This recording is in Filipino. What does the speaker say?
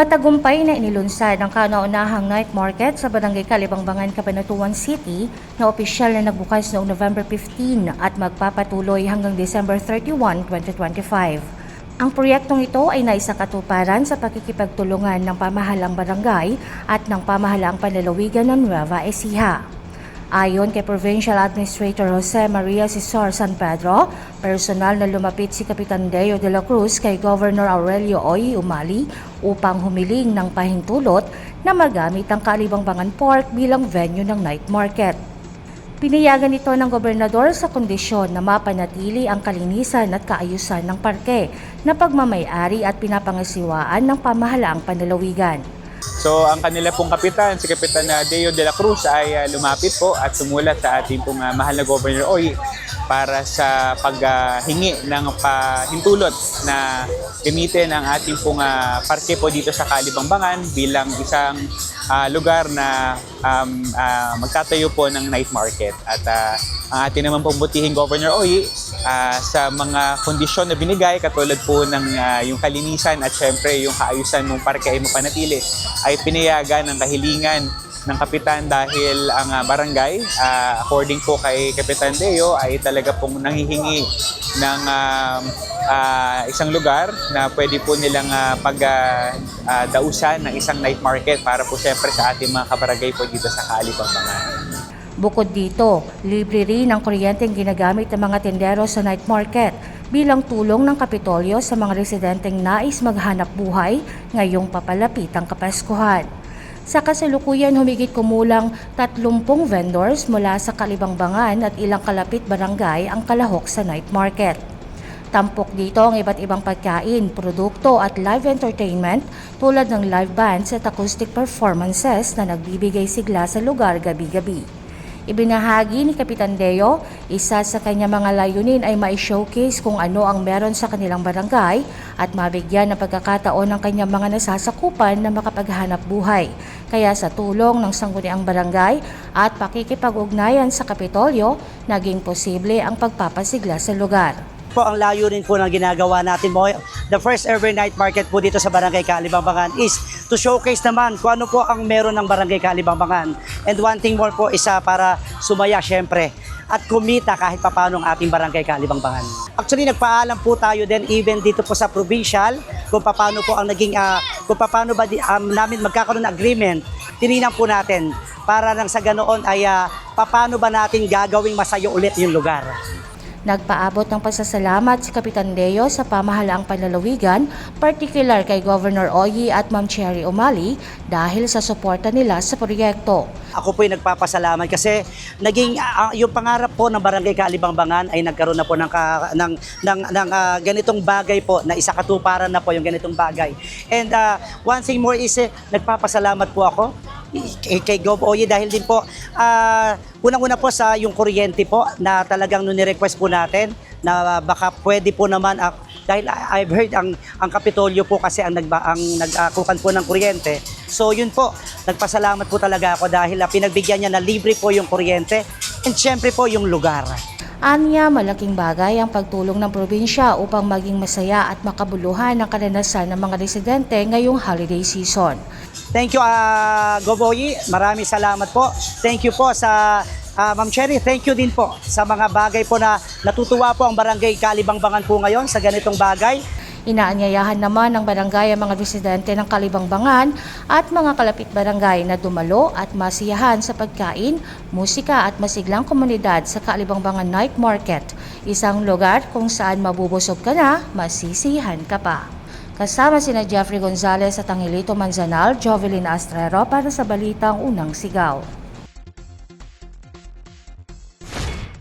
Matagumpay na inilunsad ang kauna-unahang night market sa Barangay Kalibangbangan, Cabanatuan City na opisyal na nagbukas noong November 15 at magpapatuloy hanggang December 31, 2025. Ang proyektong ito ay naisakatuparan sa pakikipagtulungan ng pamahalang barangay at ng pamahalaang panlalawigan ng Nueva Ecija. Ayon kay Provincial Administrator Jose Maria Cesar San Pedro, personal na lumapit si Kapitan Deo de la Cruz kay Governor Aurelio Oy Umali upang humiling ng pahintulot na magamit ang Kalibangbangan Park bilang venue ng night market. Pinayagan ito ng gobernador sa kondisyon na mapanatili ang kalinisan at kaayusan ng parke na pagmamayari at pinapangasiwaan ng pamahalaang panlalawigan. So ang kanila pong kapitan, si Kapitan uh, Deo de la Cruz ay uh, lumapit po at sumulat sa ating pong uh, mahal na Governor Oy para sa paghingi ng pahintulot na gamitin ang ating pong uh, parke po dito sa Kalibangbangan bilang isang uh, lugar na um, uh, magtatayo po ng night market. At uh, ang ating naman pong butihing Governor Oy uh, sa mga kondisyon na binigay katulad po ng uh, yung kalinisan at syempre yung kaayusan ng parke ay mapanatili ay pinayagan ng kahilingan ng kapitan dahil ang uh, barangay uh, according po kay Kapitan Deo ay talaga pong nanghihingi ng uh, uh, isang lugar na pwede po nilang uh, pag uh, uh, ng isang night market para po syempre sa ating mga kabarangay po dito sa Kalibangbangan. Bukod dito, libre rin ang kuryente ang ginagamit ng mga tendero sa night market bilang tulong ng Kapitolyo sa mga residenteng nais maghanap buhay ngayong papalapit ang Kapaskuhan. Sa kasalukuyan, humigit kumulang 30 vendors mula sa Kalibangbangan at ilang kalapit barangay ang kalahok sa night market. Tampok dito ang iba't ibang pagkain, produkto at live entertainment tulad ng live bands at acoustic performances na nagbibigay sigla sa lugar gabi-gabi. Ibinahagi ni Kapitan Deo, isa sa kanya mga layunin ay ma-showcase kung ano ang meron sa kanilang barangay at mabigyan ng pagkakataon ng kanyang mga nasasakupan na makapaghanap buhay. Kaya sa tulong ng sangguniang barangay at pakikipag-ugnayan sa Kapitolyo, naging posible ang pagpapasigla sa lugar po ang layunin po ng ginagawa natin mo. The first ever night market po dito sa Barangay Kalibangbangan is to showcase naman kung ano po ang meron ng Barangay Kalibangbangan. And one thing more po isa para sumaya syempre at kumita kahit papano ang ating Barangay Kalibangbangan. Actually nagpaalam po tayo din even dito po sa provincial kung paano po ang naging uh, kung paano ba di, um, namin magkakaroon ng agreement. Tiningnan po natin para nang sa ganoon ay uh, paano ba natin gagawing masayo ulit yung lugar. Nagpaabot ng pasasalamat si Kapitan Deo sa pamahalaang panlalawigan, particular kay Governor Oyi at Ma'am Cherry O'Malley dahil sa suporta nila sa proyekto. Ako po ay nagpapasalamat kasi naging uh, yung pangarap po ng Barangay Kalibangbangan ay nagkaroon na po ng ka, ng ng, ng uh, ganitong bagay po na isa katuparan na po yung ganitong bagay. And uh, one thing more is eh, nagpapasalamat po ako kay, kay Gov. Oye dahil din po uh, unang-una po sa yung kuryente po na talagang nung request po natin na baka pwede po naman uh, dahil I've heard ang ang Kapitolyo po kasi ang nagba ang nag-akukan po ng kuryente. So yun po, nagpasalamat po talaga ako dahil uh, pinagbigyan niya na libre po yung kuryente and syempre po yung lugar. Anya, malaking bagay ang pagtulong ng probinsya upang maging masaya at makabuluhan ang karanasan ng mga residente ngayong holiday season. Thank you, uh, Goboyi. Maraming salamat po. Thank you po sa uh, Ma'am Cherry. Thank you din po sa mga bagay po na natutuwa po ang barangay Kalibangbangan po ngayon sa ganitong bagay. Inaanyayahan naman ng barangay ang mga residente ng Kalibangbangan at mga kalapit barangay na dumalo at masiyahan sa pagkain, musika at masiglang komunidad sa Kalibangbangan Night Market, isang lugar kung saan mabubusog ka na, masisihan ka pa. Kasama sina Jeffrey Gonzalez at Angelito Manzanal, Jovelyn Astrero para sa Balitang Unang Sigaw.